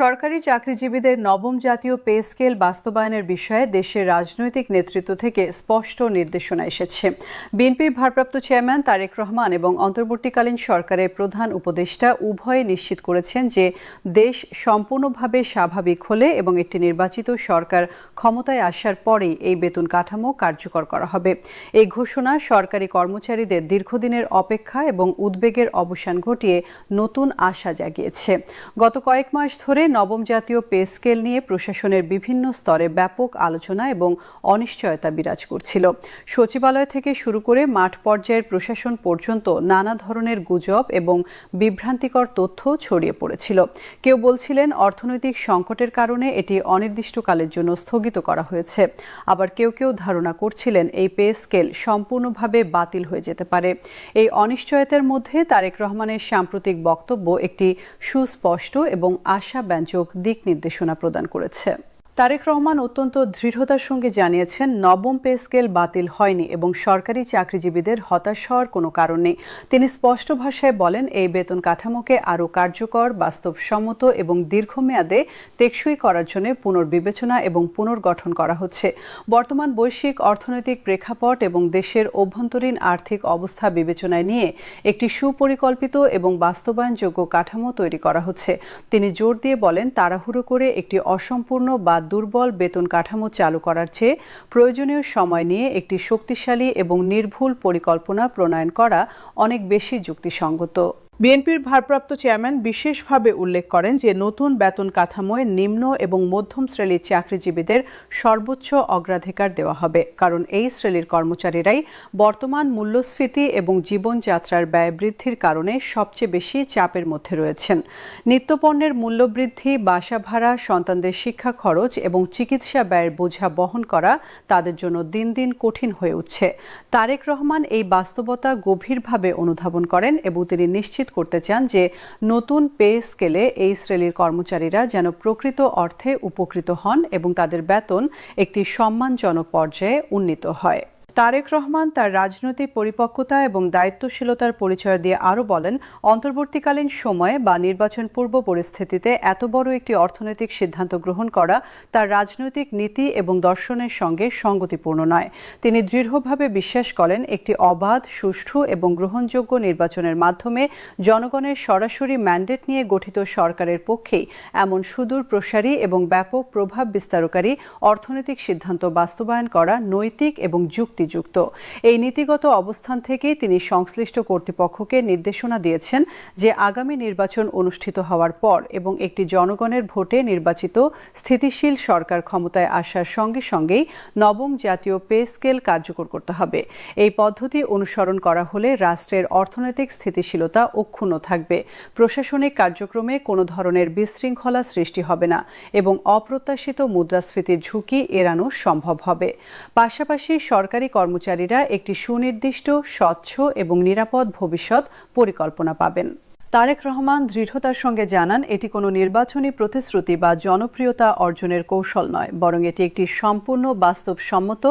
সরকারি চাকরিজীবীদের নবম জাতীয় পে স্কেল বাস্তবায়নের বিষয়ে দেশের রাজনৈতিক নেতৃত্ব থেকে স্পষ্ট নির্দেশনা এসেছে। বিএনপির ভারপ্রাপ্ত চেয়ারম্যান তারেক রহমান এবং অন্তর্বর্তীকালীন সরকারের প্রধান উপদেষ্টা উভয়ে নিশ্চিত করেছেন যে দেশ সম্পূর্ণভাবে স্বাভাবিক হলে এবং একটি নির্বাচিত সরকার ক্ষমতায় আসার পরেই এই বেতন কাঠামো কার্যকর করা হবে। এই ঘোষণা সরকারি কর্মচারীদের দীর্ঘদিনের অপেক্ষা এবং উদ্বেগের অবসান ঘটিয়ে নতুন আশা জাগিয়েছে। গত কয়েক মাস ধরে নবম জাতীয় পে স্কেল নিয়ে প্রশাসনের বিভিন্ন স্তরে ব্যাপক আলোচনা এবং অনিশ্চয়তা বিরাজ করছিল। সচিবালয় থেকে শুরু করে মাঠ পর্যায়ের প্রশাসন পর্যন্ত নানা ধরনের গুজব এবং বিভ্রান্তিকর তথ্য ছড়িয়ে পড়েছিল। কেউ বলছিলেন অর্থনৈতিক সংকটের কারণে এটি অনির্দিষ্টকালের জন্য স্থগিত করা হয়েছে। আবার কেউ কেউ ধারণা করছিলেন এই পে স্কেল সম্পূর্ণভাবে বাতিল হয়ে যেতে পারে। এই অনিশ্চয়তার মধ্যে তারেক রহমানের সাম্প্রতিক বক্তব্য একটি সুস্পষ্ট এবং আশা ব্যঞ্জক দিক নির্দেশনা প্রদান করেছে। তারেক রহমান অত্যন্ত দৃঢ়তার সঙ্গে জানিয়েছেন, নবম পে স্কেল বাতিল হয়নি এবং সরকারি চাকরিজীবীদের হতাশ হওয়ার কোনো কারণ নেই। তিনি স্পষ্ট ভাষায় বলেন, এই বেতন কাঠামোকে আরও কার্যকর, বাস্তবসম্মত এবং দীর্ঘমেয়াদে টেকসই করার জন্য পুনর্বিবেচনা এবং পুনর্গঠন করা হচ্ছে। বর্তমান বৈশ্বিক অর্থনৈতিক প্রেক্ষাপট এবং দেশের অভ্যন্তরীণ আর্থিক অবস্থা বিবেচনায় নিয়ে একটি সুপরিকল্পিত এবং বাস্তবায়নযোগ্য কাঠামো তৈরি করা হচ্ছে। তিনি জোর দিয়ে বলেন, তাড়াহুড়ো করে একটি অসম্পূর্ণ বা দুর্বল বেতন কাঠামো চালু করার চেয়ে প্রয়োজনীয় সময় নিয়ে একটি শক্তিশালী এবং নির্ভুল পরিকল্পনা প্রণয়ন করা অনেক বেশি যুক্তিসঙ্গত। বিএনপির ভারপ্রাপ্ত চেয়ারম্যান বিশেষভাবে উল্লেখ করেন যে নতুন বেতন কাঠামোয় নিম্ন এবং মধ্যম শ্রেণির চাকরিজীবীদের সর্বোচ্চ অগ্রাধিকার দেওয়া হবে। কারণ এই শ্রেণির কর্মচারীরাই বর্তমান মূল্যস্ফীতি এবং জীবনযাত্রার ব্যয় বৃদ্ধির কারণে সবচেয়ে বেশি চাপের মধ্যে রয়েছেন। নিত্যপণ্যের মূল্যবৃদ্ধি, বাসা ভাড়া, সন্তানদের শিক্ষা খরচ এবং চিকিৎসা ব্যয়ের বোঝা বহন করা তাদের জন্য দিন দিন কঠিন হয়ে উঠছে। তারেক রহমান এই বাস্তবতা গভীরভাবে অনুধাবন করেন এবং তিনি নিশ্চিত নিশ্চিত করতে চান যে নতুন পে স্কেলে এই শ্রেণির কর্মচারীরা যেন প্রকৃত অর্থে উপকৃত হন এবং তাদের বেতন একটি সম্মানজনক পর্যায়ে উন্নীত হয়। তারেক রহমান তার রাজনৈতিক পরিপক্কতা এবং দায়িত্বশীলতার পরিচয় দিয়ে আরও বলেন, অন্তর্বর্তীকালীন সময়ে বা নির্বাচন পূর্ব পরিস্থিতিতে এত বড় একটি অর্থনৈতিক সিদ্ধান্ত গ্রহণ করা তার রাজনৈতিক নীতি এবং দর্শনের সঙ্গে সঙ্গতিপূর্ণ নয়। তিনি দৃঢ়ভাবে বিশ্বাস করেন, একটি অবাধ, সুষ্ঠু এবং গ্রহণযোগ্য নির্বাচনের মাধ্যমে জনগণের সরাসরি ম্যান্ডেট নিয়ে গঠিত সরকারের পক্ষেই এমন সুদূর প্রসারী এবং ব্যাপক প্রভাব বিস্তারকারী অর্থনৈতিক সিদ্ধান্ত বাস্তবায়ন করা নৈতিক এবং যুক্তি যুক্ত এই নীতিগত অবস্থান থেকেই তিনি সংশ্লিষ্ট কর্তৃপক্ষকে নির্দেশনা দিয়েছেন যে আগামী নির্বাচন অনুষ্ঠিত হওয়ার পর এবং একটি জনগণের ভোটে নির্বাচিত স্থিতিশীল সরকার ক্ষমতায় আসার সঙ্গে সঙ্গেই নবম জাতীয় পে স্কেল কার্যকর করতে হবে। এই পদ্ধতি অনুসরণ করা হলে রাষ্ট্রের অর্থনৈতিক স্থিতিশীলতা অক্ষুণ্ণ থাকবে। প্রশাসনিক কার্যক্রমে কোনো ধরনের বিশৃঙ্খলা সৃষ্টি হবে না এবং অপ্রত্যাশিত মুদ্রাস্ফীতির ঝুঁকি এড়ানো সম্ভব হবে। পাশাপাশি সরকারি কর্মচারীরা একটি সুনির্দিষ্ট স্বচ্ছ এবং নিরাপদ ভবিষ্যৎ পরিকল্পনা পাবেন। তারেক রহমান দৃঢ়তার সঙ্গে জানান, এটি কোনো নির্বাচনী প্রতিশ্রুতি বা জনপ্রিয়তা অর্জনের কৌশল নয়, বরং এটি একটি সম্পূর্ণ বাস্তবসম্মত,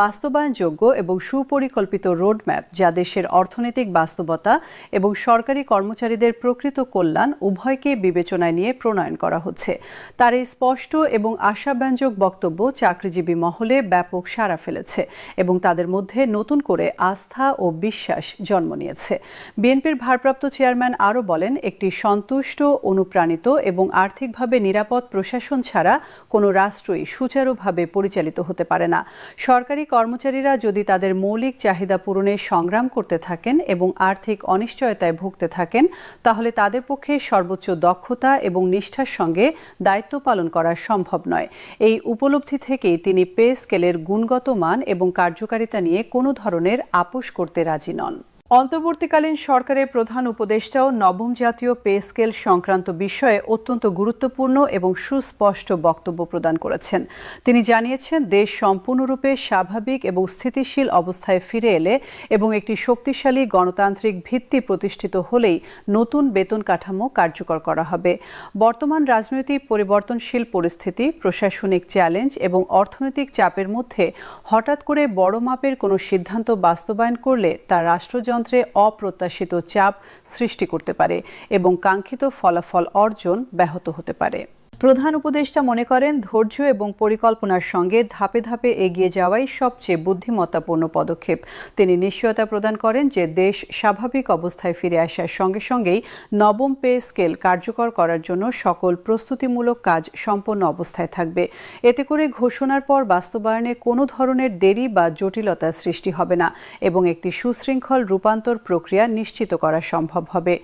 বাস্তবায়নযোগ্য এবং সুপরিকল্পিত রোডম্যাপ যা দেশের অর্থনৈতিক বাস্তবতা এবং সরকারি কর্মচারীদের প্রকৃত কল্যাণ উভয়কে বিবেচনায় নিয়ে প্রণয়ন করা হচ্ছে। তার এই স্পষ্ট এবং আশাব্যঞ্জক বক্তব্য চাকরিজীবী মহলে ব্যাপক সাড়া ফেলেছে এবং তাদের মধ্যে নতুন করে আস্থা ও বিশ্বাস জন্ম নিয়েছে। বিএনপির ভারপ্রাপ্ত চেয়ারম্যান আরও বলেন, একটি সন্তুষ্ট, অনুপ্রাণিত এবং আর্থিকভাবে নিরাপদ প্রশাসন ছাড়া কোনো রাষ্ট্রই সুচারুভাবে পরিচালিত হতে পারে না। সরকারি কর্মচারীরা যদি তাদের মৌলিক চাহিদা পূরণে সংগ্রাম করতে থাকেন এবং আর্থিক অনিশ্চয়তায় ভুগতে থাকেন, তাহলে তাদের পক্ষে সর্বোচ্চ দক্ষতা এবং নিষ্ঠার সঙ্গে দায়িত্ব পালন করা সম্ভব নয়। এই উপলব্ধি থেকেই তিনি পে স্কেলের গুণগত মান এবং কার্যকারিতা নিয়ে কোনো ধরনের আপোষ করতে রাজি নন। অন্তর্বর্তীকালীন সরকারের প্রধান উপদেষ্টাও নবম জাতীয় পে স্কেল সংক্রান্ত বিষয়ে অত্যন্ত গুরুত্বপূর্ণ এবং সুস্পষ্ট বক্তব্য প্রদান করেছেন। তিনি জানিয়েছেন, দেশ সম্পূর্ণরূপে স্বাভাবিক এবং স্থিতিশীল অবস্থায় ফিরে এলে এবং একটি শক্তিশালী গণতান্ত্রিক ভিত্তি প্রতিষ্ঠিত হলেই নতুন বেতন কাঠামো কার্যকর করা হবে। বর্তমান রাজনৈতিক পরিবর্তনশীল পরিস্থিতি, প্রশাসনিক চ্যালেঞ্জ এবং অর্থনৈতিক চাপের মধ্যে হঠাৎ করে বড় মাপের কোনো সিদ্ধান্ত বাস্তবায়ন করলে তা রাষ্ট্রযন্ত্র গণতন্ত্রে অপ্রত্যাশিত চাপ সৃষ্টি করতে পারে এবং কাঙ্ক্ষিত ফলাফল অর্জন ব্যাহত হতে পারে। প্রধান উপদেষ্টা মনে করেন, ধৈর্য এবং পরিকল্পনার সঙ্গে ধাপে ধাপে এগিয়ে যাওয়াই সবচেয়ে বুদ্ধিমত্তাপূর্ণ পদক্ষেপ। তিনি নিশ্চয়তা প্রদান করেন যে, দেশ স্বাভাবিক অবস্থায় ফিরে আসার সঙ্গে সঙ্গেই নবম পে স্কেল কার্যকর করার জন্য সকল প্রস্তুতিমূলক কাজ সম্পন্ন অবস্থায় থাকবে। এতে করে ঘোষণার পর বাস্তবায়নে কোনো ধরনের দেরি বা জটিলতা সৃষ্টি হবে না এবং একটি সুশৃঙ্খল রূপান্তর প্রক্রিয়া নিশ্চিত করা সম্ভব হবে।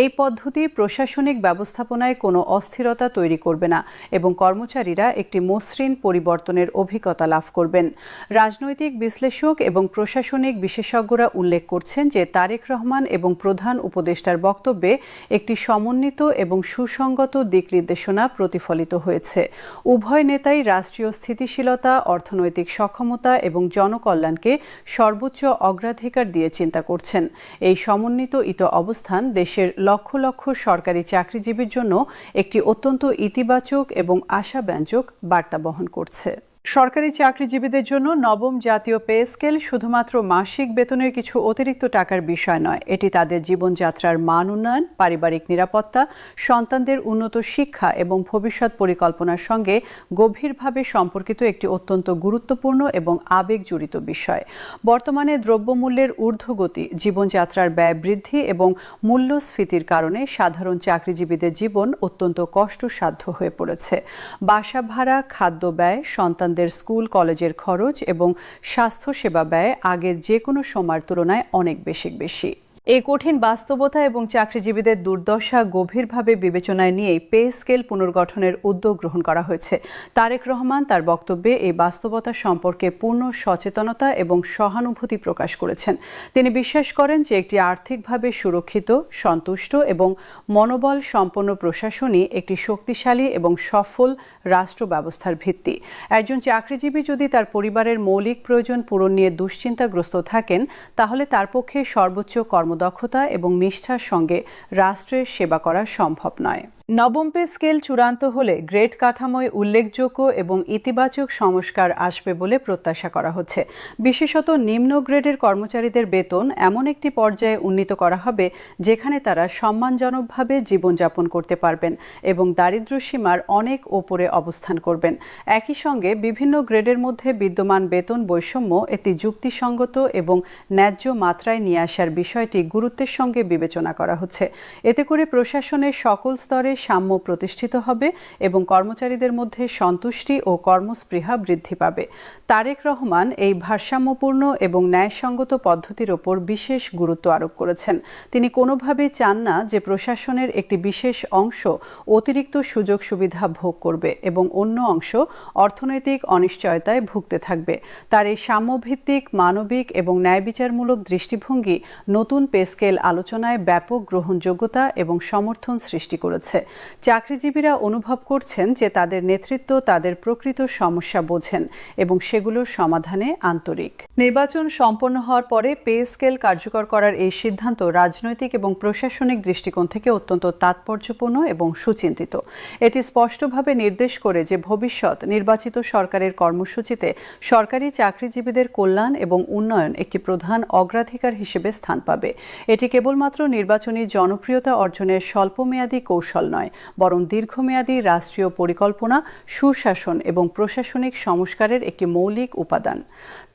এই পদ্ধতি প্রশাসনিক ব্যবস্থাপনায় কোনো অস্থিরতা তৈরি করবে না এবং কর্মচারীরা একটি মসৃণ পরিবর্তনের অভিজ্ঞতা লাভ করবেন। রাজনৈতিক বিশ্লেষক এবং প্রশাসনিক বিশেষজ্ঞরা উল্লেখ করছেন যে তারেক রহমান এবং প্রধান উপদেষ্টার বক্তব্যে একটি সমন্বিত এবং সুসংগত দিক নির্দেশনা প্রতিফলিত হয়েছে। উভয় নেতাই রাষ্ট্রীয় স্থিতিশীলতা, অর্থনৈতিক সক্ষমতা এবং জনকল্যাণকে সর্বোচ্চ অগ্রাধিকার দিয়ে চিন্তা করছেন। এই সমন্বিত ইত অবস্থান দেশের লক্ষ লক্ষ সরকারি চাকরিজীবীর জন্য একটি অত্যন্ত ইতিবাচক এবং আশাব্যঞ্জক বার্তা বহন করছে। সরকারি চাকরিজীবীদের জন্য নবম জাতীয় পে স্কেল শুধুমাত্র মাসিক বেতনের কিছু অতিরিক্ত টাকার বিষয় নয়। এটি তাদের জীবনযাত্রার মান উন্নয়ন, পারিবারিক নিরাপত্তা, সন্তানদের উন্নত শিক্ষা এবং ভবিষ্যৎ পরিকল্পনার সঙ্গে গভীরভাবে সম্পর্কিত একটি অত্যন্ত গুরুত্বপূর্ণ এবং আবেগজড়িত বিষয়। বর্তমানে দ্রব্যমূল্যের ঊর্ধ্বগতি, জীবনযাত্রার ব্যয় বৃদ্ধি এবং মূল্যস্ফীতির কারণে সাধারণ চাকরিজীবীদের জীবন অত্যন্ত কষ্টসাধ্য হয়ে পড়েছে। বাসা ভাড়া, খাদ্য ব্যয় সন্তান সন্তানদের স্কুল, কলেজের খরচ এবং স্বাস্থ্যসেবা ব্যয় আগের যে কোনো সময়ের তুলনায় অনেক বেশি বেশি। এই কঠিন বাস্তবতা এবং চাকরিজীবীদের দুর্দশা গভীরভাবে বিবেচনায় নিয়েই পে স্কেল পুনর্গঠনের উদ্যোগ গ্রহণ করা হয়েছে। তারেক রহমান তার বক্তব্যে এই বাস্তবতা সম্পর্কে পূর্ণ সচেতনতা এবং সহানুভূতি প্রকাশ করেছেন। তিনি বিশ্বাস করেন যে একটি আর্থিকভাবে সুরক্ষিত, সন্তুষ্ট এবং মনোবল সম্পন্ন প্রশাসনই একটি শক্তিশালী এবং সফল রাষ্ট্র ব্যবস্থার ভিত্তি। একজন চাকরিজীবী যদি তার পরিবারের মৌলিক প্রয়োজন পূরণ নিয়ে দুশ্চিন্তাগ্রস্ত থাকেন, তাহলে তার পক্ষে সর্বোচ্চ কর্ম কর্মদক্ষতা এবং নিষ্ঠার সঙ্গে রাষ্ট্রের সেবা করা সম্ভব নয়। নবম পে স্কেল চূড়ান্ত হলে গ্রেড কাঠামোয় উল্লেখযোগ্য এবং ইতিবাচক সংস্কার আসবে বলে প্রত্যাশা করা হচ্ছে। বিশেষত নিম্ন গ্রেডের কর্মচারীদের বেতন এমন একটি পর্যায়ে উন্নীত করা হবে, যেখানে তারা সম্মানজনকভাবে জীবনযাপন করতে পারবেন এবং দারিদ্র্য সীমার অনেক ওপরে অবস্থান করবেন। একই সঙ্গে বিভিন্ন গ্রেডের মধ্যে বিদ্যমান বেতন বৈষম্য এটি যুক্তিসঙ্গত এবং ন্যায্য মাত্রায় নিয়ে আসার বিষয়টি গুরুত্বের সঙ্গে বিবেচনা করা হচ্ছে। এতে করে প্রশাসনের সকল স্তরে সাম্য প্রতিষ্ঠিত হবে এবং কর্মচারীদের মধ্যে সন্তুষ্টি ও কর্মস্পৃহা বৃদ্ধি পাবে। তারেক রহমান এই ভারসাম্যপূর্ণ এবং ন্যায়সঙ্গত পদ্ধতির ওপর বিশেষ গুরুত্ব আরোপ করেছেন। তিনি কোনোভাবেই চান না যে প্রশাসনের একটি বিশেষ অংশ অতিরিক্ত সুযোগ সুবিধা ভোগ করবে এবং অন্য অংশ অর্থনৈতিক অনিশ্চয়তায় ভুগতে থাকবে। তার এই সাম্যভিত্তিক, মানবিক এবং ন্যায়বিচারমূলক দৃষ্টিভঙ্গি নতুন পে স্কেল আলোচনায় ব্যাপক গ্রহণযোগ্যতা এবং সমর্থন সৃষ্টি করেছে। চাকরিজীবীরা অনুভব করছেন যে তাদের নেতৃত্ব তাদের প্রকৃত সমস্যা বোঝেন এবং সেগুলোর সমাধানে আন্তরিক। নির্বাচন সম্পন্ন হওয়ার পরে পে স্কেল কার্যকর করার এই সিদ্ধান্ত রাজনৈতিক এবং প্রশাসনিক দৃষ্টিকোণ থেকে অত্যন্ত তাৎপর্যপূর্ণ এবং সুচিন্তিত। এটি স্পষ্টভাবে নির্দেশ করে যে ভবিষ্যৎ নির্বাচিত সরকারের কর্মসূচিতে সরকারি চাকরিজীবীদের কল্যাণ এবং উন্নয়ন একটি প্রধান অগ্রাধিকার হিসেবে স্থান পাবে। এটি কেবলমাত্র নির্বাচনী জনপ্রিয়তা অর্জনের স্বল্পমেয়াদী কৌশল নয়, বরং দীর্ঘমেয়াদী রাষ্ট্রীয় পরিকল্পনা, সুশাসন এবং প্রশাসনিক সংস্কারের একটি মৌলিক উপাদান।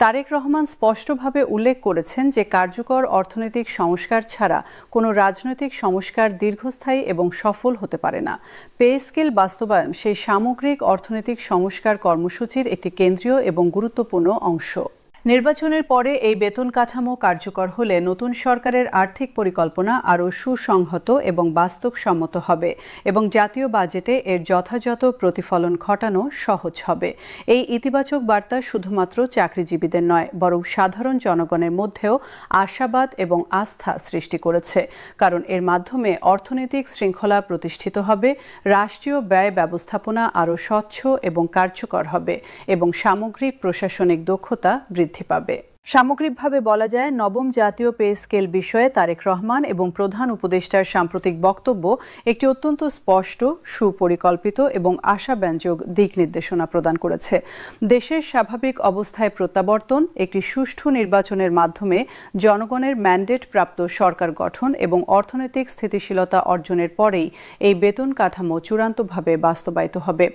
তারেক রহমান স্পষ্টভাবে উল্লেখ করেছেন যে কার্যকর অর্থনৈতিক সংস্কার ছাড়া কোনো রাজনৈতিক সংস্কার দীর্ঘস্থায়ী এবং সফল হতে পারে না। পে স্কেল বাস্তবায়ন সেই সামগ্রিক অর্থনৈতিক সংস্কার কর্মসূচির একটি কেন্দ্রীয় এবং গুরুত্বপূর্ণ অংশ। নির্বাচনের পরে এই বেতন কাঠামো কার্যকর হলে নতুন সরকারের আর্থিক পরিকল্পনা আরও সুসংহত এবং বাস্তবসম্মত হবে এবং জাতীয় বাজেটে এর যথাযথ প্রতিফলন ঘটানো সহজ হবে। এই ইতিবাচক বার্তা শুধুমাত্র চাকরিজীবীদের নয়, বরং সাধারণ জনগণের মধ্যেও আশাবাদ এবং আস্থা সৃষ্টি করেছে। কারণ এর মাধ্যমে অর্থনৈতিক শৃঙ্খলা প্রতিষ্ঠিত হবে, রাষ্ট্রীয় ব্যয় ব্যবস্থাপনা আরও স্বচ্ছ এবং কার্যকর হবে এবং সামগ্রিক প্রশাসনিক দক্ষতা বৃদ্ধি পাবে সামগ্রিকভাবে বলা যায় নবম জাতীয় পে স্কেল বিষয়ে তারেক রহমান এবং প্রধান উপদেষ্টার সাম্প্রতিক বক্তব্য একটি অত্যন্ত স্পষ্ট, সুপরিকল্পিত এবং আশাব্যঞ্জক দিক নির্দেশনা প্রদান করেছে। দেশের স্বাভাবিক অবস্থায় প্রত্যাবর্তন, একটি সুষ্ঠু নির্বাচনের মাধ্যমে জনগণের ম্যান্ডেট প্রাপ্ত সরকার গঠন এবং অর্থনৈতিক স্থিতিশীলতা অর্জনের পরেই এই বেতন কাঠামো চূড়ান্তভাবে বাস্তবায়িত হবে।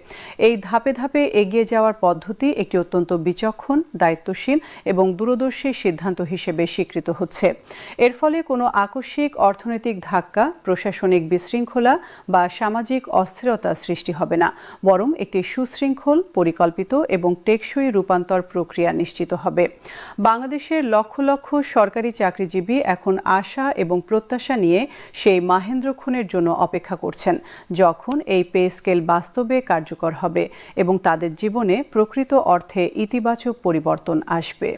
এই ধাপে ধাপে এগিয়ে যাওয়ার পদ্ধতি একটি অত্যন্ত বিচক্ষণ, দায়িত্বশীল এবং দূরদর্শী সিদ্ধান্ত হিসেবে স্বীকৃত হচ্ছে। এর ফলে কোনো আকস্মিক অর্থনৈতিক ধাক্কা, প্রশাসনিক বিশৃঙ্খলা বা সামাজিক অস্থিরতা সৃষ্টি হবে না। বরং একটি সুশৃঙ্খল, পরিকল্পিত এবং টেকসই রূপান্তর প্রক্রিয়া নিশ্চিত হবে। বাংলাদেশের লক্ষ লক্ষ সরকারি চাকরিজীবী এখন আশা এবং প্রত্যাশা নিয়ে সেই মাহেন্দ্রক্ষণের জন্য অপেক্ষা করছেন, যখন এই পে স্কেল বাস্তবে কার্যকর হবে এবং তাদের জীবনে প্রকৃত অর্থে ইতিবাচক পরিবর্তন আসবে।